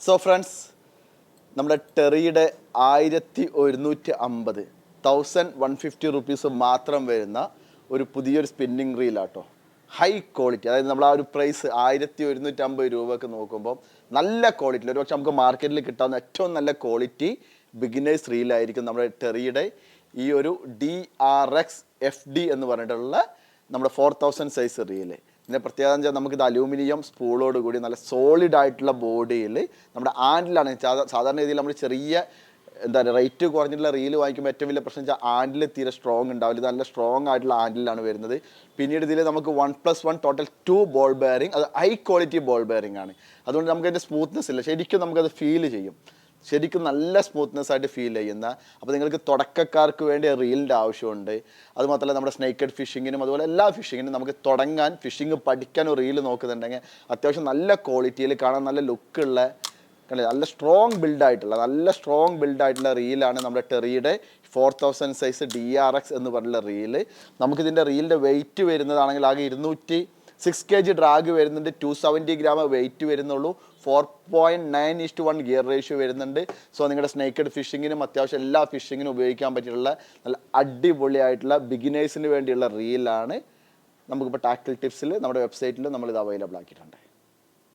So friends നമ്മുടെ ടെറിയുടെ ആയിരത്തി ഒരുന്നൂറ്റി അമ്പത് തൗസൻഡ് വൺ ഫിഫ്റ്റി റുപ്പീസ് മാത്രം വരുന്ന ഒരു പുതിയൊരു സ്പിന്നിങ് റീലാട്ടോ ഹൈ ക്വാളിറ്റി അതായത് നമ്മൾ ആ ഒരു പ്രൈസ് ആയിരത്തി ഒരുന്നൂറ്റി അമ്പത് രൂപക്ക് നോക്കുമ്പോൾ നല്ല ക്വാളിറ്റി ഒരു പക്ഷെ നമുക്ക് മാർക്കറ്റിൽ കിട്ടാവുന്ന ഏറ്റവും നല്ല ക്വാളിറ്റി ബിഗിനേഴ്സ് റീലായിരിക്കും നമ്മുടെ ടെറിയുടെ ഈ ഒരു D R X F D എന്ന് പറഞ്ഞിട്ടുള്ള നമ്മുടെ ഫോർ തൗസൻഡ് സൈസ് റീൽ ഇതിന്റെ പ്രത്യേകത എന്ന് വെച്ചാൽ നമുക്കിത് അലൂമിനിയം സ്പൂളോട് കൂടി നല്ല സോളിഡ് ആയിട്ടുള്ള ബോഡിയിൽ നമ്മുടെ ആൻഡിലാണ് സാധാരണ രീതിയിൽ നമ്മൾ ചെറിയ എന്താ പറയുക റേറ്റ് കുറഞ്ഞിട്ടുള്ള റീൽ വാങ്ങിക്കുമ്പോൾ ഏറ്റവും വലിയ പ്രശ്നം വെച്ചാൽ ആൻഡിൽ തീരെ സ്ട്രോങ് ഉണ്ടാവില്ല. ഇത് നല്ല സ്ട്രോങ് ആയിട്ടുള്ള ആൻഡിലാണ് വരുന്നത്. പിന്നീട് ഇതിൽ നമുക്ക് one plus one total two ball bearing അത് ഹൈ ക്വാളിറ്റി ബോൾ ബെയറിംഗ് ആണ്. അതുകൊണ്ട് നമുക്ക് അതിന്റെ സ്മൂത്ത്നെസ് ഇല്ല. ശരിക്കും നമുക്കത് ഫീൽ ചെയ്യും. ശരിക്കും നല്ല സ്മൂത്ത്നെസ് ആയിട്ട് ഫീൽ ചെയ്യുന്ന അപ്പോൾ നിങ്ങൾക്ക് തുടക്കക്കാർക്ക് വേണ്ടി റീലിന്റെ ആവശ്യമുണ്ട്. അതുമാത്രമല്ല നമ്മുടെ സ്നേക്കഡ് ഫിഷിങ്ങിനും അതുപോലെ എല്ലാ ഫിഷിങ്ങിനും നമുക്ക് തുടങ്ങാൻ ഫിഷിങ് പഠിക്കാൻ ഒരു റീൽ നോക്കുന്നുണ്ടെങ്കിൽ അത്യാവശ്യം നല്ല ക്വാളിറ്റിയിൽ കാണാൻ നല്ല ലുക്കുള്ള കണ്ടില്ല? നല്ല സ്ട്രോങ് ബിൽഡായിട്ടുള്ള നല്ല സ്ട്രോങ് ബിൽഡായിട്ടുള്ള റീലാണ് നമ്മുടെ ടെറിയുടെ four thousand size D R X എന്ന് പറഞ്ഞുള്ള റീൽ നമുക്കിതിന്റെ റീലിന്റെ വെയിറ്റ് വരുന്നതാണെങ്കിൽ ആകെ ഇരുന്നൂറ്റി സിക്സ് കെ ജി ഡ്രാഗ് വരുന്നുണ്ട്. ടു സെവന്റി ഗ്രാം വെയിറ്റ് വരുന്നുള്ളൂ. Four point nine is to one gear ratio വരുന്നുണ്ട്. സോ നിങ്ങളുടെ സ്നേക്കഡ് ഫിഷിങ്ങിനും അത്യാവശ്യം എല്ലാ ഫിഷിങ്ങിനും ഉപയോഗിക്കാൻ പറ്റിയിട്ടുള്ള നല്ല അടിപൊളിയായിട്ടുള്ള ബിഗിനേഴ്സിന് വേണ്ടിയുള്ള റീലാണ് നമുക്കിപ്പോൾ ടാക്കിൾ ടിപ്സിൽ നമ്മുടെ വെബ്സൈറ്റിൽ നമ്മളിത് അവൈലബിൾ ആക്കിയിട്ടുണ്ട്.